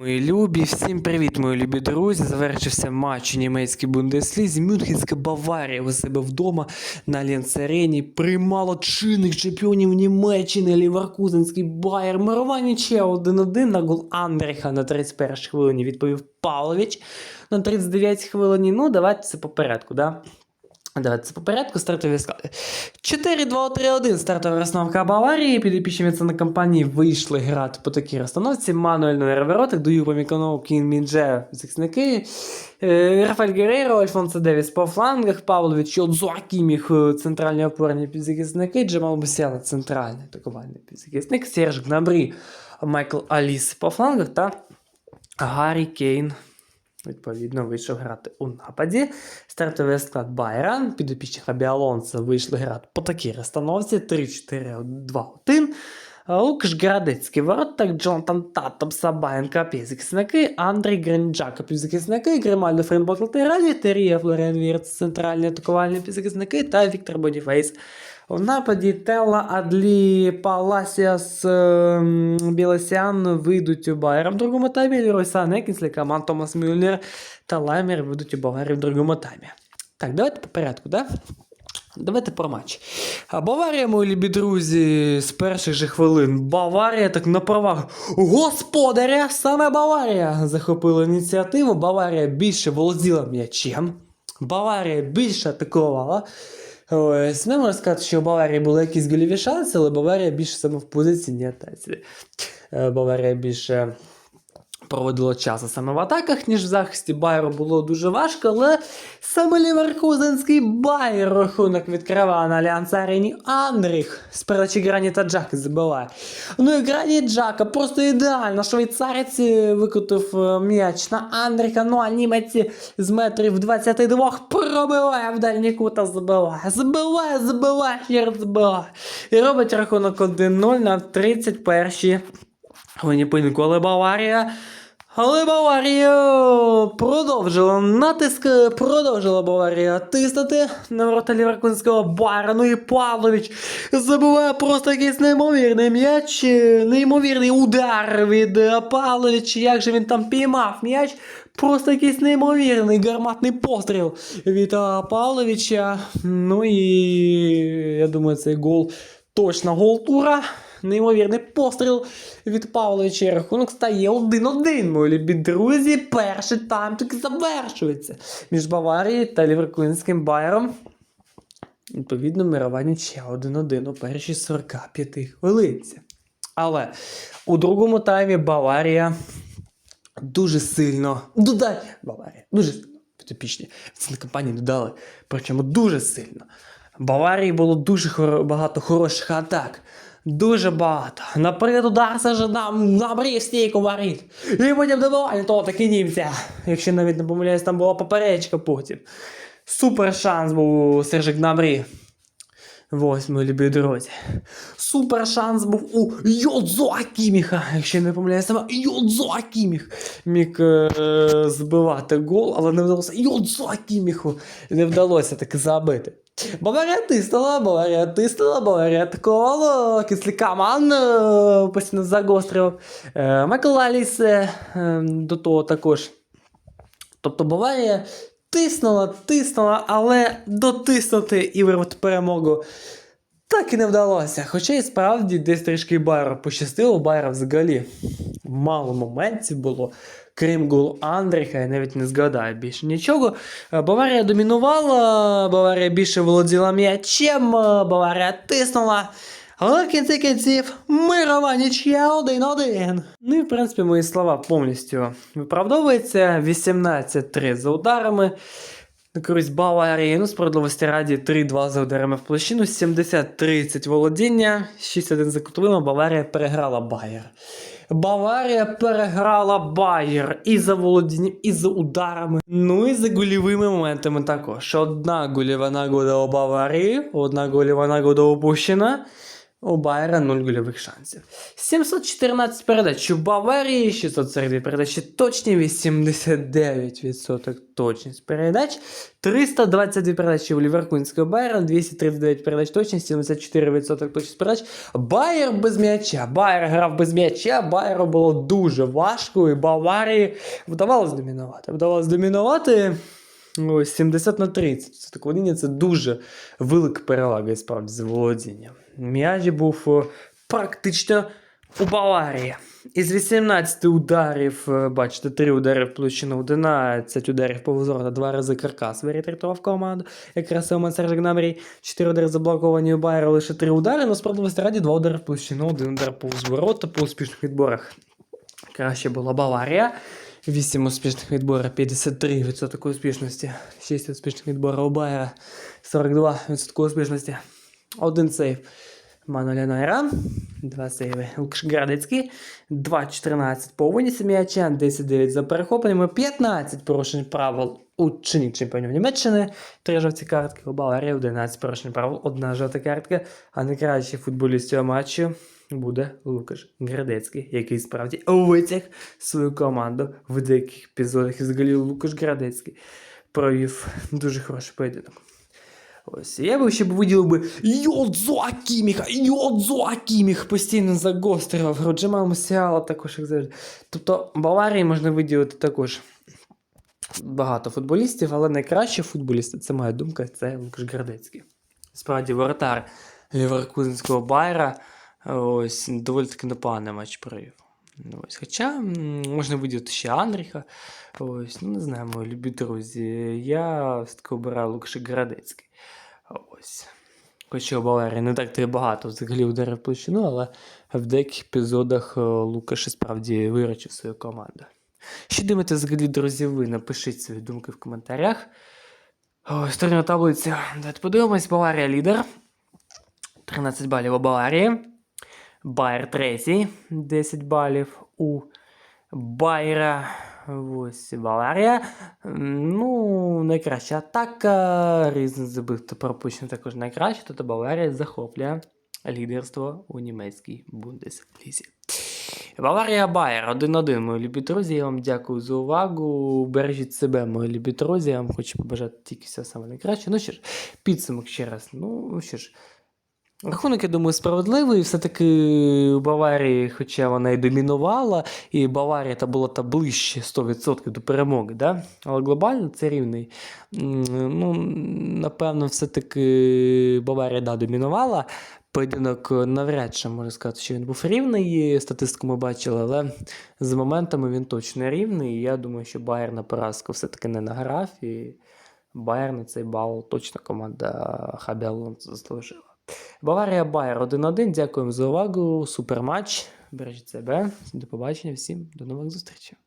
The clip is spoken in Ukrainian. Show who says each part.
Speaker 1: Мої любі, всім привіт, мої любі друзі. Завершився матч у німецькій бундеслізі. Мюнхенська Баварія у себе вдома на Альянс-арені приймала чинних чемпіонів Німеччини, Ліверкузенський Байер. Мирова нічия 1-1 на гол Андріха на 31 хвилині відповів Павлович. На 39 хвилині. Ну, давайте це по порядку, да? Давайте по порядку. Стартові склади. 4-2-3-1 стартова розстановка Баварії. Підопічні на компанії вийшли грати по такій розстановці. Мануель на воротах, Дую Поміконов, Кін Міндже, захисники. Е, Рафаль Герейро, Альфонсо Девіс по флангах, Павлович, Отзуакіміх, е, центральні опорні підзахисники, Джамал Бусяна, центральний атакувальний підзахисник, Серж Гнабрі, Майкл Аліс по флангах та Гаррі Кейн Відповідно, вийшов грати у нападі. Стартовий склад Байран, підопічні Хабі Алонсо вийшли грати по такій розстановці 3-4-2-1. Лукаш Градецький воротар, Джонатан Татом, Сабаєнка, півзахисники, Андрій Гринджака, півзахисники, Гримальдо Френбот латералі, Терія Флорен Вірц, центральні атакувальні півзахисники та Віктор Бодіфейс. В нападі Телла Адлі Паласіас Білосян вийдуть у Байера в другому таймі, Лерой Сан Екінслі, Каман Томас Мюллер та Лаймер вийдуть у Баварі в другому таймі. Так, давайте по порядку, да? Давайте про матч. Баварія, мої любі друзі, з перших же хвилин. Баварія так на правах господаря, саме Баварія захопила ініціативу. Баварія більше володіла м'ячем. Баварія більше атакувала. Ось, не можна сказати, що у Баварії були якісь гольові шанси, але Баварія більше саме в позиційній атаці. Е, Баварія більше проводила часу саме в атаках, ніж в захисті Байеру було дуже важко, але саме Ліверкузенський Байер рахунок відкриває на Альянс Арені Андріх з передачі Граніта Джака забиває. Ну і Граніт Джака просто ідеально. Швейцарець викотив е, м'яч на Андріха, ну а німець з метрів 22 пробиває в дальній кут та забиває. Забиває, забиває, ще забиває. І робить рахунок 1-0 на 31-й хвилині поєдинку. Але Баварія але Баварія продовжила натиск, продовжила Баварія тиснути на ворота Ліверкунського бара. Ну і Павлович забиває просто якийсь неймовірний м'яч, неймовірний удар від Павловича. Як же він там піймав м'яч? Просто якийсь неймовірний гарматний постріл від Павловича. Ну і я думаю, цей гол точно гол тура. Неймовірний постріл від Павловича. Рахунок стає 1-1, мої любі друзі. Перший таки завершується між Баварією та Ліверкузенським Байером. Відповідно, мирова нічия 1-1 у першій 45 хвилинці. Але у другому таймі Баварія дуже сильно додає. Баварія дуже сильно. Підопічні в компанії додали. Причому дуже сильно. Баварії було дуже хоро- багато хороших атак. Дуже багато. Наприклад, удар нам набрів стійку варить. І потім добивання того таки німця. Якщо навіть не помиляюсь, там була поперечка потім. Супер шанс був у Сержик Гнабрі. Ось, мої любі. Супер шанс був у Йодзо Акіміха. Якщо не помиляюсь, саме Йодзо Акіміх міг е, збивати гол, але не вдалося Йодзо Акіміху не вдалося таки забити. Баварія тиснула, Баварія тиснула, Баварія атакувала, Кислікаман е, постійно загострював. Е, Майкл Аліс е, до того також. Тобто Баварія тиснула, тиснула, але дотиснути і вирвати перемогу так і не вдалося. Хоча і справді десь трішки Байеру пощастило, Байера взагалі мало моментів було. Крім голу Андріха, я навіть не згадаю більше нічого. Е, Баварія домінувала, Баварія більше володіла м'ячем, е, Баварія тиснула. Але кінці кінців мирова нічия 1-1. Ну і в принципі мої слова повністю виправдовуються. 18-3 за ударами. На користь ну, справедливості раді 3-2 за ударами в площину, 70-30 володіння, 6-1 за кутовими, Баварія переграла Байер. Баварія переграла Байер і за володінням, і за ударами, ну і за гольовими моментами також. Одна гольова нагода у Баварії, одна гольова нагода упущена. У Байера 0 гольових шансів. 714 передач у Баварії, 642 передачі точні, 89% точність передач, 322 передачі у Ліверкунського Байера, 239 передач точність, 74% точність передач. Байер без м'яча. Байер грав без м'яча, Байеру було дуже важко, і Баварії вдавалось домінувати. Вдавалось домінувати. Ось 70 на 30. Це володіння це дуже велика перевага і справді з володінням. М'яч був е, практично у Баварії. Із 18 ударів, е, бачите, 3 удари в площину, 11 ударів по вузору та 2 рази каркас вирятував команду. Якраз Оман Сержик Намрій, 4 удари заблоковані у Байера, лише 3 удари, але справедливості раді 2 удари в площину, 1 удар по ворота по успішних відборах. Краще була Баварія. 8 успішних відборів, 53% успішності. 6 успішних відборів у Байера, 42% успішності. Один сейв. Мануеля Найран, 2 сейви. Лукаш Градецький, 2-14 по винісі м'яча, 10-9 за перехопленнями, 15 порушень правил у чині чемпіонів Німеччини, 3 жовті картки у Баварії, 11 порушень правил, 1 жовта картка, а найкращий футболіст цього матчу буде Лукаш Градецький, який справді витяг свою команду в деяких епізодах. І взагалі Лукаш Градецький провів дуже хороший поєдинок. Ось, я би ще б виділив би Йодзо Акіміха, Йодзо Акіміх постійно загострював, Роджема Мусіала також, як завжди. Тобто Баварії можна виділити також багато футболістів, але найкращі футболісти, це моя думка, це Лукаш Градецький. Справді, воротар Ліверкузенського Байера ось доволі таки непоганий матч провів. Ось. Хоча можна виділити ще Андріха. Ось, ну не знаю, мої любі друзі. Я все-таки обираю Лукаші Градецький. Ось. Хоча у Баварії не так багато взагалі ударив в площину, але в деяких епізодах е, Лукаш справді виручив свою команду. Що думаєте взагалі, друзі, ви? Напишіть свої думки в коментарях. Ось турнірна таблиця. Давайте подивимось. Баварія лідер. 13 балів у Баварії. Байер третій, 10 балів у Байера. Ось Баварія. Ну, найкраща атака. Різен забив та пропущено також найкраще. Тобто Баварія захоплює лідерство у німецькій Бундеслізі. Баварія Байер 1-1, мої любі друзі. Я вам дякую за увагу. Бережіть себе, мої любі друзі. Я вам хочу побажати тільки все саме найкраще. Ну що ж, підсумок ще раз. Ну що ж. Рахунок, я думаю, справедливий. Все-таки у Баварії, хоча вона і домінувала, і Баварія та була та ближче 100% до перемоги, да? але глобально це рівний. Ну, напевно, все-таки Баварія да, домінувала. Поєдинок навряд чи можна сказати, що він був рівний. Статистику ми бачили, але з моментами він точно рівний. І я думаю, що Байер на поразку все-таки не награв. І Байер цей бал точно команда Хабі Алонсо заслужила. Баварія Байер 1-1. Дякуємо за увагу. Суперматч. Бережіть себе. До побачення всім. До нових зустрічей.